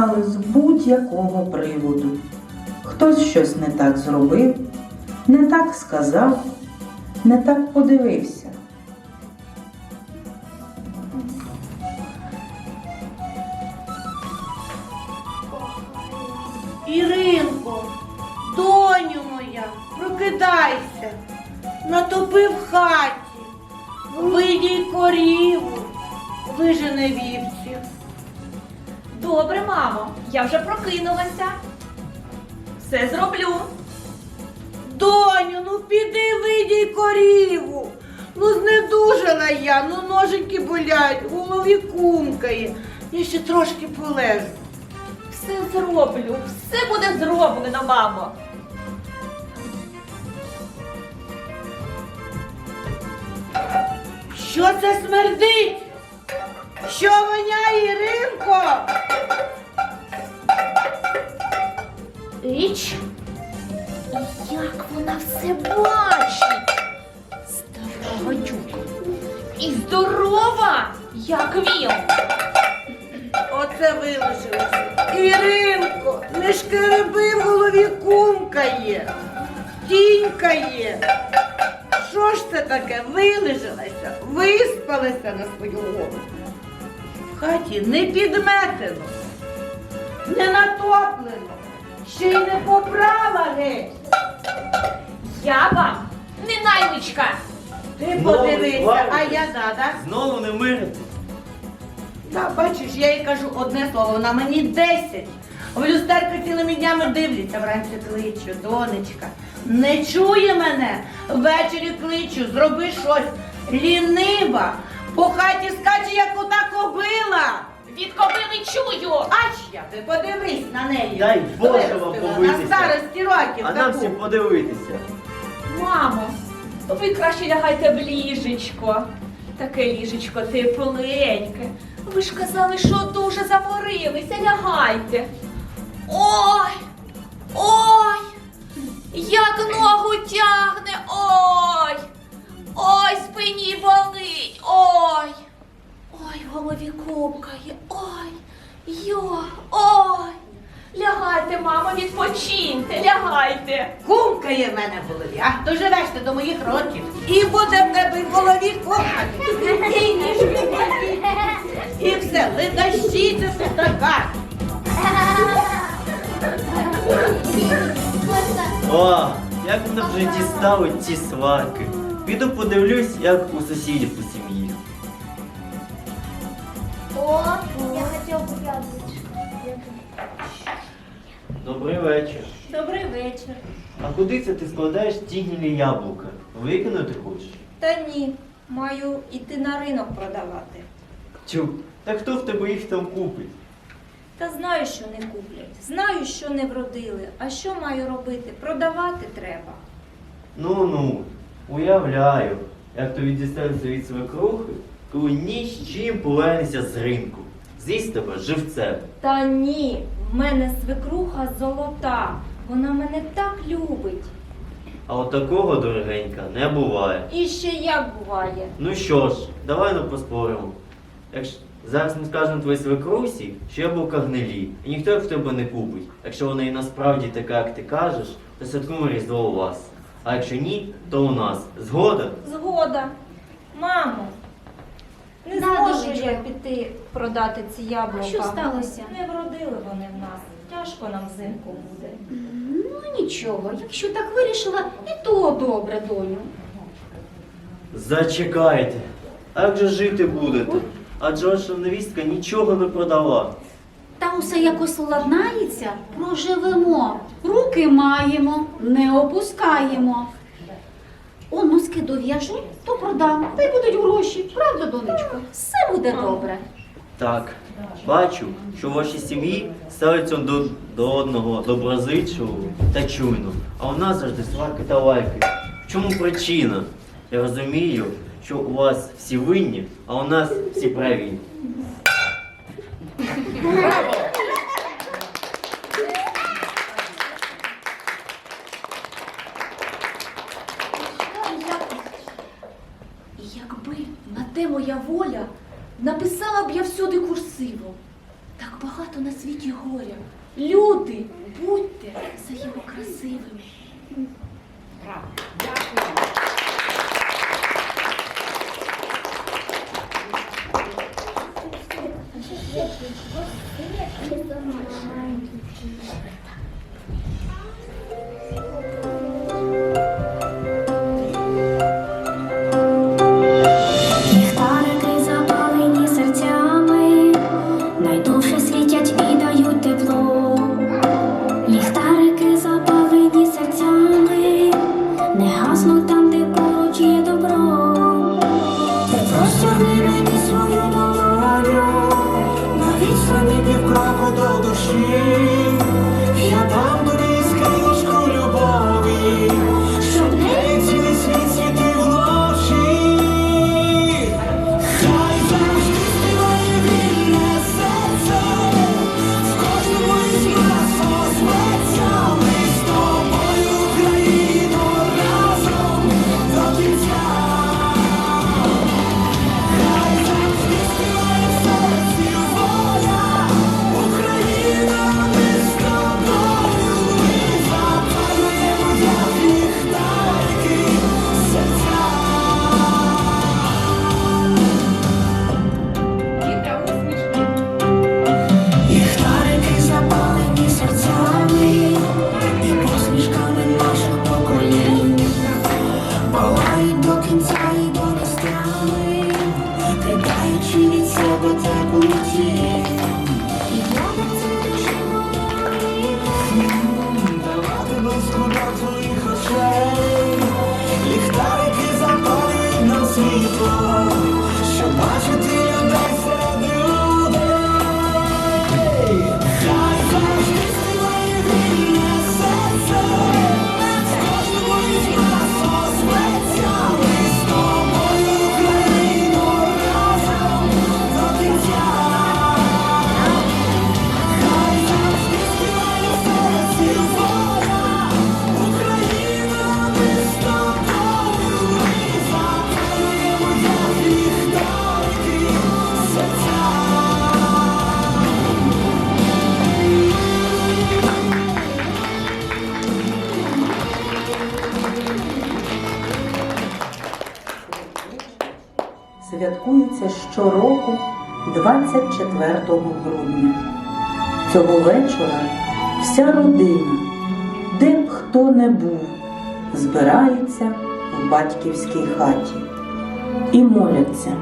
Але з будь-якого приводу. Хтось щось не так зробив, не так сказав, не так подивився. Іринко, доню моя, прокидайся, натопи в хаті, видій коріву, вижене вівців. Добре, мамо, я вже прокинулася. Все зроблю. Доню, ну піди видій коріву. Ну знедужана я, ну ноженьки болять, в голові кумкає. Я ще трошки полежу. Все зроблю. Все буде зроблено, мамо. Що це смердить? Що воняє, Іринко? Річ, як вона все бачить. Стара гадюка. І здорова, як він. Оце вилишилося. Іринко, не шкереби в голові кумкає, тінькає. Що ж це таке? Вилежалася, виспалася на свою голову. В хаті не підметено, не натоплено, ще й не попрала геть. Я вам не наймичка. Ти Знову подивися, а я да, Знову не мирити. Та бачиш, я їй кажу одне слово, вона мені десять. В люстерку цілими днями дивляться, вранці кличу, донечка. Не чує мене, ввечері кличу, зроби щось. Лінива, по хаті скаче, як ота кобила. Від кобили чую. Я ти подивись на неї. Дай Боже вам Виростила побитися. На старості років А нам таку. всім подивитися. Мамо, ви краще лягайте в ліжечко. Таке ліжечко тепленьке. Ви ж казали, що дуже заморилися, лягайте. Ой! Ой! Як ногу тягне! Ой! Ой, спині болить! Ой! Ой, в голові купкає! Ой! Йо! Ой! Лягайте, мамо, відпочиньте, лягайте! Кумкає в мене в голові, а доживеш ти до моїх років. І буде в тебе в голові кумкати. І ніжки боліть. І все, ледащиця тут така. О, як мене вже дістали ці сварки. Піду подивлюсь, як у сусідів Добрий вечір. Добрий вечір. А куди це ти складаєш ті гнилі яблука? Викинути хочеш? Та ні, маю іти на ринок продавати. Чу, та хто в тебе їх там купить? Та знаю, що не куплять. Знаю, що не вродили. А що маю робити? Продавати треба. Ну ну, уявляю, як тобі дістанеться від свекрухи, коли ні з чим повернешся з ринку. З'їсть тебе живцем. Та ні, в мене свекруха золота. Вона мене так любить. А от такого, дорогенька, не буває. І ще як буває. Ну що ж, давай ну поспоримо. Якщо зараз ми скажемо твоїй свекрусі, що яблука гнилі, і ніхто в тебе не купить. Якщо вона і насправді така, як ти кажеш, то святкуємо Різдво у вас. А якщо ні, то у нас. Згода? Згода. Мамо, не Да, зможу я піти продати ці яблука. що сталося? Не вродили вони в нас. Тяжко нам взимку буде. Ну нічого, якщо так вирішила, і то добре, доню. Зачекайте. А як же жити будете? Адже ваша невістка нічого не продала. Та усе якось ладнається, проживемо. Руки маємо, не опускаємо. О, носки дов'яжу, то продам, та й будуть гроші. Правда, донечко? Все буде добре. Так, бачу, що в вашій сім'ї ставиться до, до одного доброзичливо та чуйно, а у нас завжди сварки та лайки. В чому причина? Я розумію, що у вас всі винні, а у нас всі праві. І 24 грудня. Цього вечора вся родина, де б хто не був, збирається в батьківській хаті і моляться.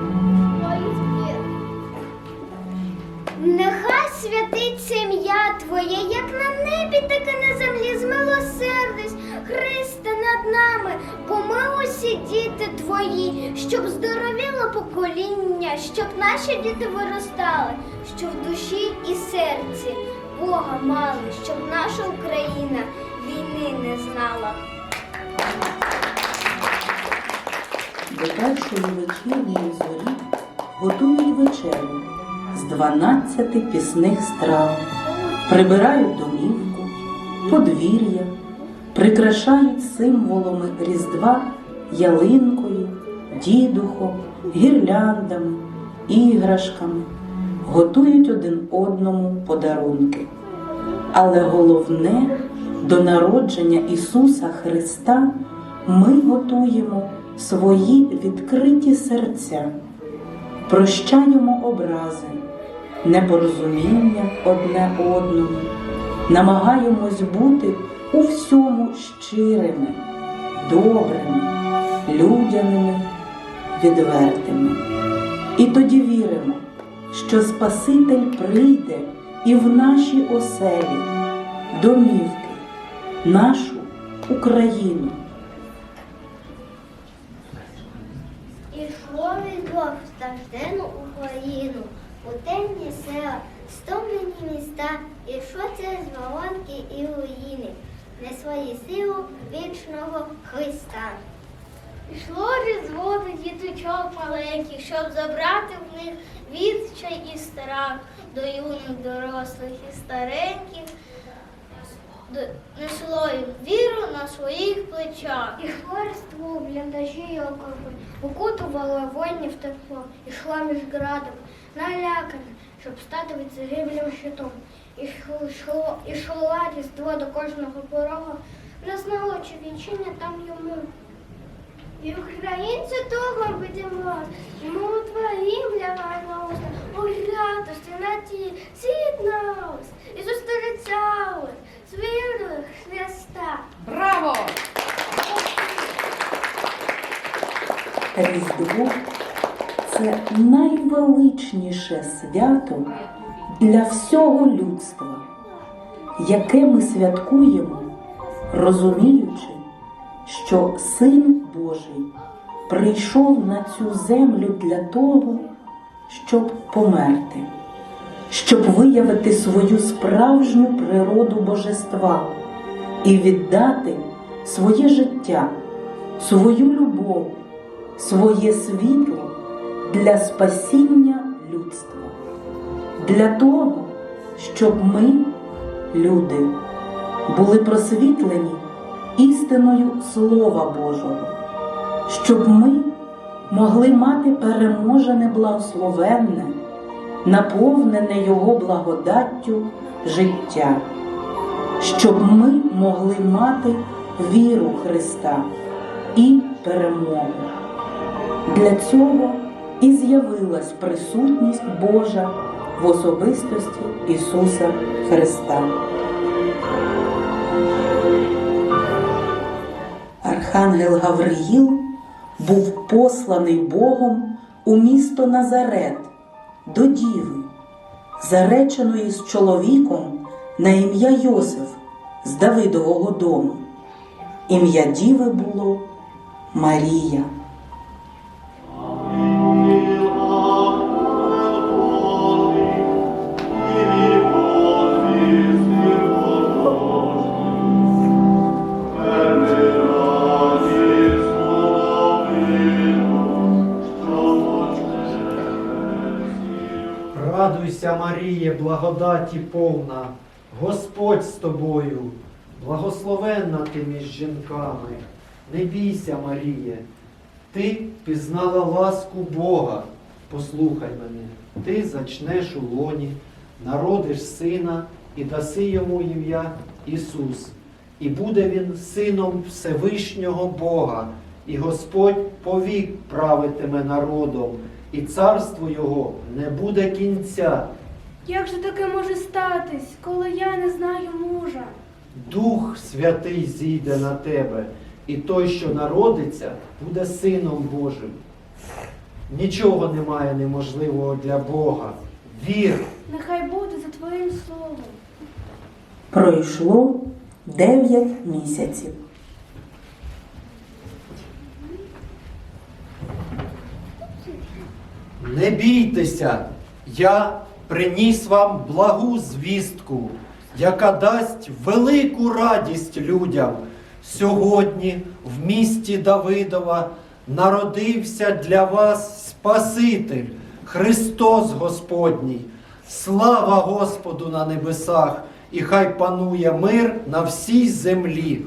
Нехай святиться ім'я Твоє, як на небі, так і на землі. Змилосердись, Христе, нами, бо ми усі діти Твої, щоб здоровіло покоління, щоб наші діти виростали, щоб в душі і серці Бога мали, щоб наша Україна війни не знала. До першої вечірньої зорі готують вечерю з 12 пісних страв, прибирають домівку, подвір'я, прикрашають символами Різдва ялинкою, дідухом, гірляндами, іграшками, готують один одному подарунки. Але головне до народження Ісуса Христа ми готуємо свої відкриті серця, прощаємо образи, непорозуміння одне одному, намагаємось бути у всьому щирими, добрими, людяними, відвертими. І тоді віримо, що Спаситель прийде і в наші оселі, домівки, нашу Україну. Ішло різдво в страждену Україну, у темні села, стомлені міста, і що це з і руїни, не свої силу вічного Христа. Ішло різдво до діточок маленьких, щоб забрати в них відчай і страх до юних дорослих і стареньких. Несло їм віру на своїх плечах. І хворство, бліндажі й окопи, укутувало воїнів тепло, ішла між градом, налякана, щоб стати від загиблим щитом. Ішло, різдво до кожного порога, не знало, чи відчиня там йому. І українці того будемо, і молитва їм лягала, у радості на ті з'єдналась і зустрічались з вірою Христа. Браво! Різдво це найвеличніше свято для всього людства, яке ми святкуємо, розуміючи, що Син Божий прийшов на цю землю для того, щоб померти, щоб виявити свою справжню природу божества і віддати своє життя, свою любов своє світло для спасіння людства, для того, щоб ми, люди, були просвітлені істиною Слова Божого, щоб ми могли мати переможене благословенне, наповнене Його благодаттю життя, щоб ми могли мати віру Христа і перемогу. Для цього і з'явилась присутність Божа в особистості Ісуса Христа. Архангел Гавриїл був посланий Богом у місто Назарет до Діви, зареченої з чоловіком на ім'я Йосиф з Давидового дому. Ім'я Діви було Марія. Радуйся, благодаті повна, Господь з тобою, благословенна ти між жінками. Не бійся, Маріє, ти пізнала ласку Бога. Послухай мене, ти зачнеш у лоні, народиш сина і даси йому ім'я Ісус. І буде він сином Всевишнього Бога, і Господь повік правитиме народом, і царство Його не буде кінця. Як же таке може статись, коли я не знаю мужа? Дух Святий зійде на тебе, і той, що народиться, буде Сином Божим. Нічого немає неможливого для Бога. Вір. Нехай буде за твоїм словом. Пройшло дев'ять місяців. Не бійтеся, я приніс вам благу звістку, яка дасть велику радість людям. Сьогодні в місті Давидова народився для вас Спаситель, Христос Господній. Слава Господу на небесах, і хай панує мир на всій землі.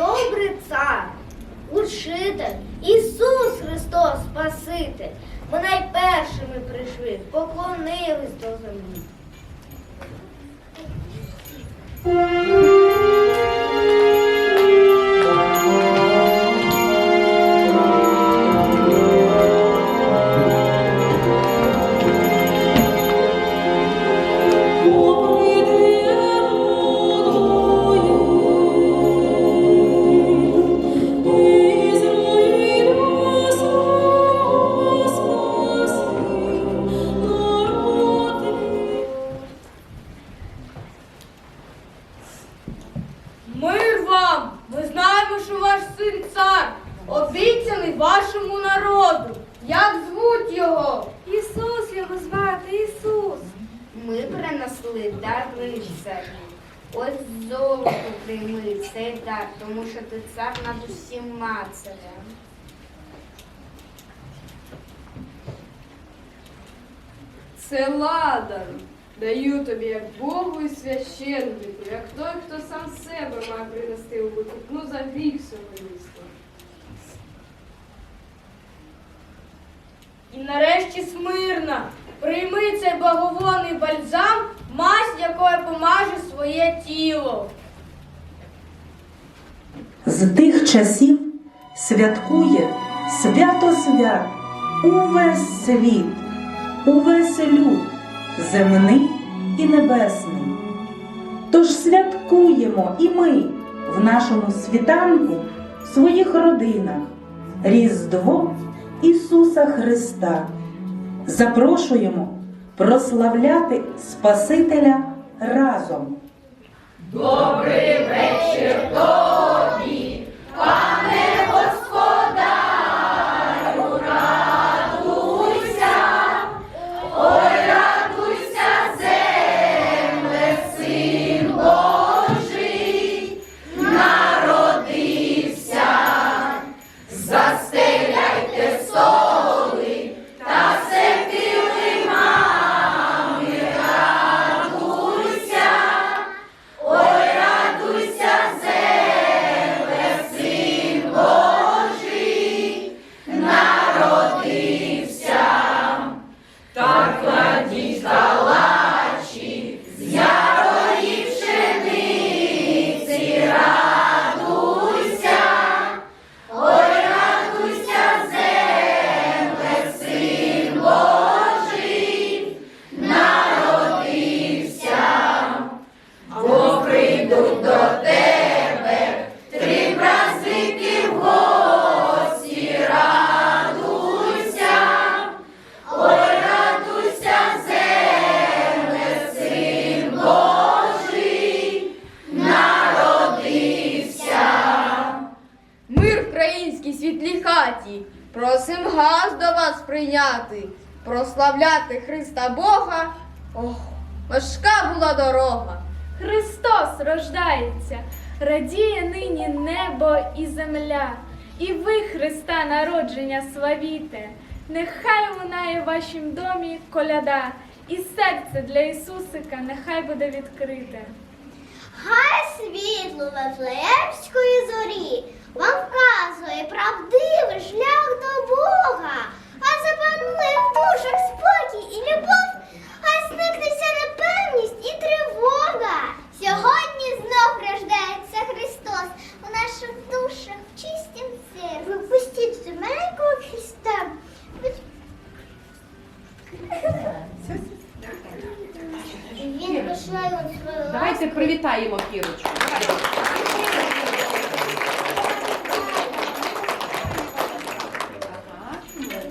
Добрий цар, учитель, Ісус Христос Спаситель. Ми найпершими прийшли, поклонились до землі. Принесли дари царю. Ось золото прийми цей дар, тому що ти цар над усіма царями. Це ладан. Даю тобі як Богу і священнику, як той, хто сам себе має принести у викупну за гріх особисто. І нарешті смирна. Прийми цей благовонний бальзам, мазь якою помаже своє тіло. З тих часів святкує свято свят увесь світ, увесь люд, земний і небесний. Тож святкуємо і ми в нашому світанку, в своїх родинах, Різдво Ісуса Христа. Запрошуємо прославляти Спасителя разом. Мир Нехай лунає в вашім домі коляда, і серце для Ісусика нехай буде відкрите. Хай світло Вифлеємської зорі вам вказує правдивий шлях до Бога, а запанує в душах спокій і любов, хай зникнеться непевність і тривога. Сьогодні знов рождається Христос у наших душах в чистім серці. Випустіть земельного Христа. Він пошле вам свою Давайте привітаємо Кірочку.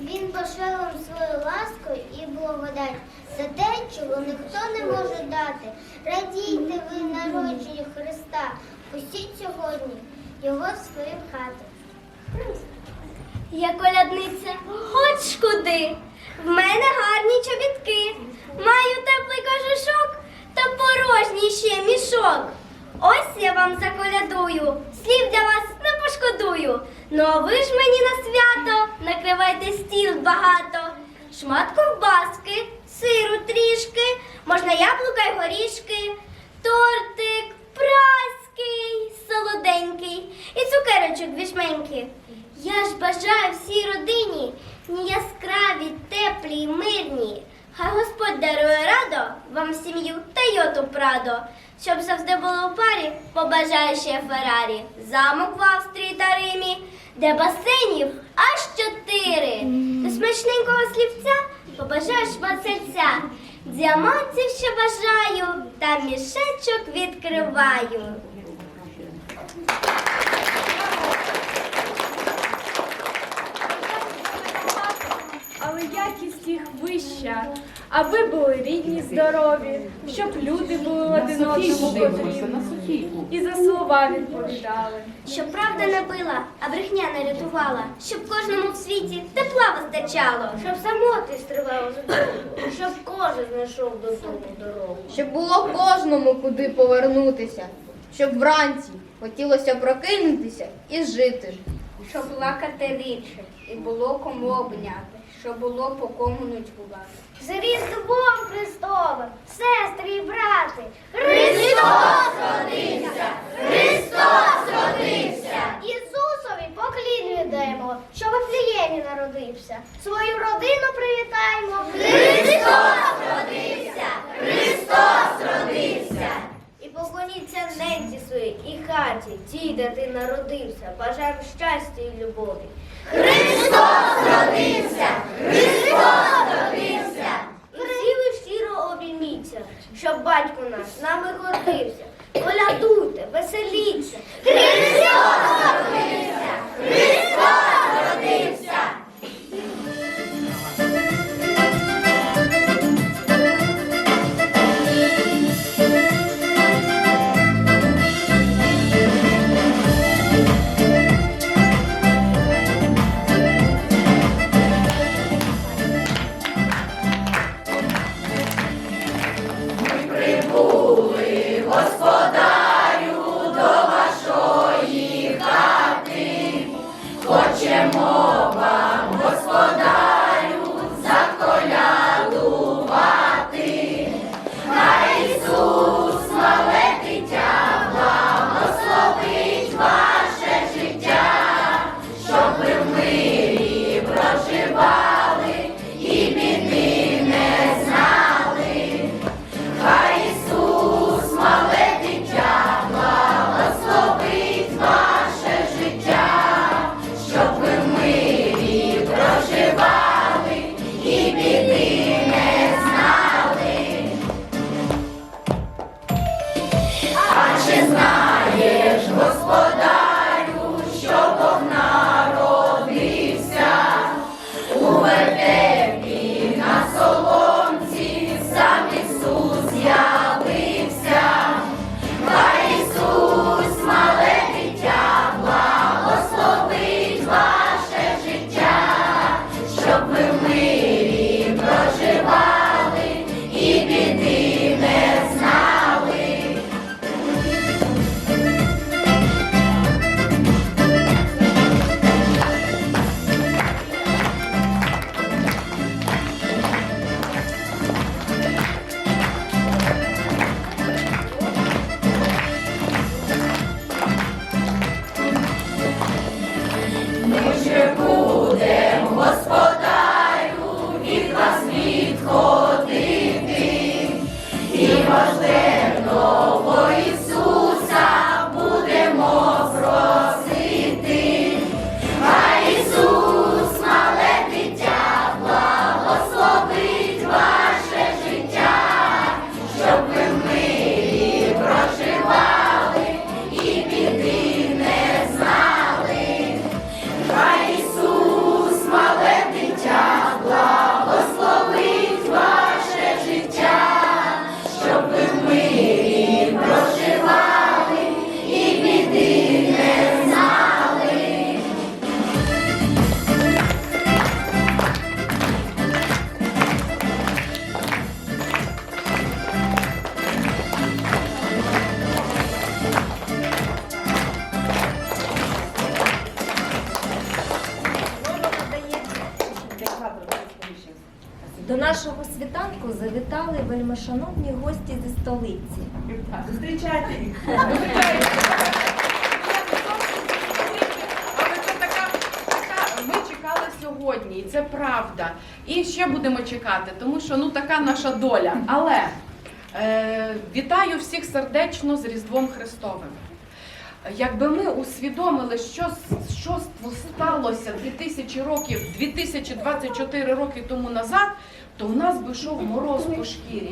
Він пошле вам свою ласку і благодать за те, чого ніхто не може дати. Радійте ви народженню Христа, пустіть сьогодні його в свою хату. Я колядниця, хоч куди. В мене гарні чобітки. Маю теплий кожушок та порожній ще мішок. Ось я вам заколядую, слів для вас не пошкодую. Ну а ви ж мені на свято накривайте стіл багато. Шмат ковбаски, сиру трішки, можна яблука й горішки, тортик, праський, солоденький і цукерочок вішменький. Я ж бажаю всій родині ні яскраві, теплі й мирні. Хай Господь дарує радо вам сім'ю та йоту прадо. Щоб завжди було у парі, побажаю ще Феррарі, замок в Австрії та Римі, де басейнів аж чотири. До смачненького слівця побажаю шмат сельця. Діамантів ще бажаю, та мішечок відкриваю. але їх вища, аби були рідні, здорові, щоб люди були один одному потрібні. і за слова відповідали. Щоб правда не била, а брехня не рятувала, щоб кожному в світі тепла вистачало, щоб самотність тривала задовго, щоб кожен знайшов додому дорогу. Щоб було кожному куди повернутися, щоб вранці хотілося прокинутися і жити. Щоб плакати рідше, і було кому обняти, щоб було по кому ночувати. З Різдвом Христовим, сестри і брати, Христос родився! Христос родився! Ісусові поклін віддаємо, що в Вифлеємі народився. Свою родину привітаємо. Христос родився! Христос родився! І поклоніться ненці своїй і хаті, тій, де ти народився. Бажаємо щастя і любові. Христос родився! Христос родився! І всі щиро обійміться, щоб батько наш нами гордився. Колядуйте, веселіться. Сьогодні, і це правда. І ще будемо чекати, тому що ну така наша доля. Але е, вітаю всіх сердечно з Різдвом Христовим. Якби ми усвідомили, що, що сталося 2000 років, 2024 роки тому назад, то в нас би йшов мороз по шкірі.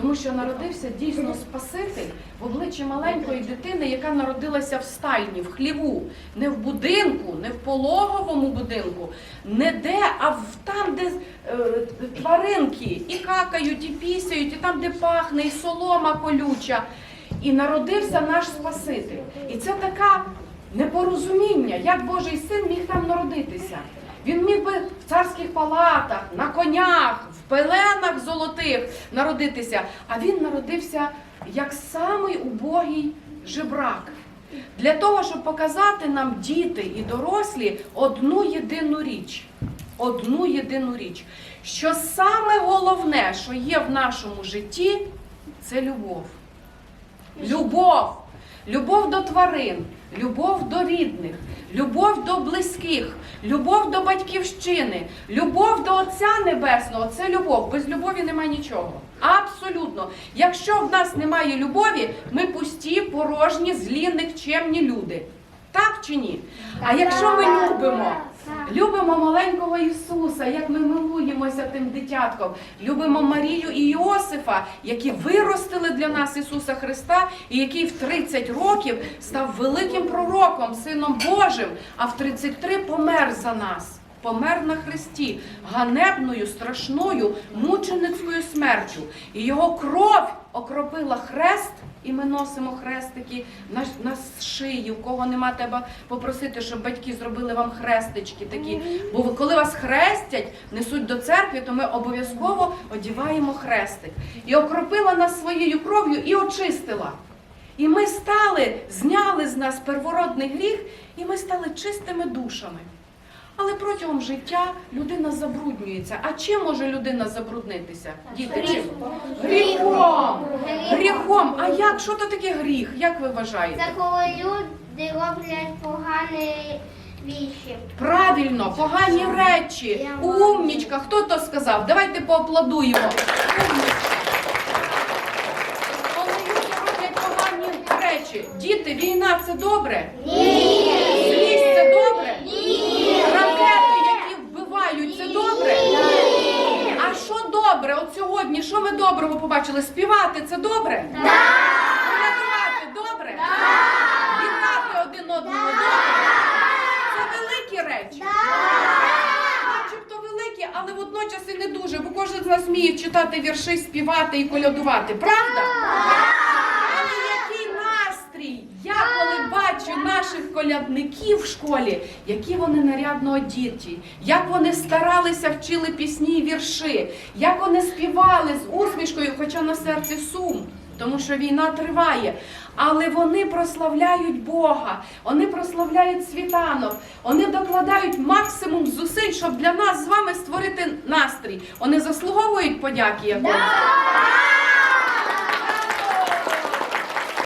Тому що народився дійсно Спаситель в обличчі маленької дитини, яка народилася в стайні, в хліву, не в будинку, не в пологовому будинку, не де, а в там, де е, тваринки і какають, і пісяють, і там, де пахне, і солома колюча. І народився наш Спаситель. І це така непорозуміння, як Божий син міг там народитися. Він міг би в царських палатах, на конях, в пеленах золотих народитися, а він народився як самий убогий жебрак. Для того, щоб показати нам діти і дорослі одну єдину річ. Одну єдину річ, що саме головне, що є в нашому житті, це любов. Любов. Любов до тварин, любов до рідних, любов до близьких, любов до батьківщини, любов до Отця Небесного це любов. Без любові немає нічого. Абсолютно. Якщо в нас немає любові, ми пусті, порожні, злі, нікчемні люди. Так чи ні? А якщо ми любимо, любимо маленького Ісуса, як ми милуємося тим дитятком, любимо Марію і Йосифа, які виростили для нас Ісуса Христа, і який в 30 років став великим пророком, Сином Божим, а в 33 помер за нас. Помер на хресті ганебною, страшною, мученицькою смертю. І його кров окропила хрест, і ми носимо хрестики на, на шиї. У кого нема треба попросити, щоб батьки зробили вам хрестички такі. Бо коли вас хрестять, несуть до церкви, то ми обов'язково одіваємо хрестик. І окропила нас своєю кров'ю і очистила. І ми стали, зняли з нас первородний гріх, і ми стали чистими душами. Але протягом життя людина забруднюється. А чим може людина забруднитися? Діти, чим? Гріхом! Гріхом! А як? Що то таке гріх? Як ви вважаєте? Це коли люди роблять погані віші. Правильно, погані речі. Умнічка. Хто то сказав? Давайте поаплодуємо. Умнічка. Коли люди роблять погані речі. Діти, війна це добре? Ні. Злість це добре? Ні. Ракети, які вбивають, це добре? Ні. А що добре? От сьогодні, що ми побачили? Співати це добре? Так. Колядувати добре? Так. Вітати один одного добре? Це великі речі. Начебто великі, але водночас і не дуже, бо кожен з нас вміє читати вірші, співати і колядувати. Правда? Але який настрій? Я коли бачу наших в школі, які вони нарядно одіті, як вони старалися, вчили пісні і вірші, як вони співали з усмішкою, хоча на серці сум. Тому що війна триває, але вони прославляють Бога, вони прославляють світанок, вони докладають максимум зусиль, щоб для нас з вами створити настрій. Вони заслуговують подяки якось?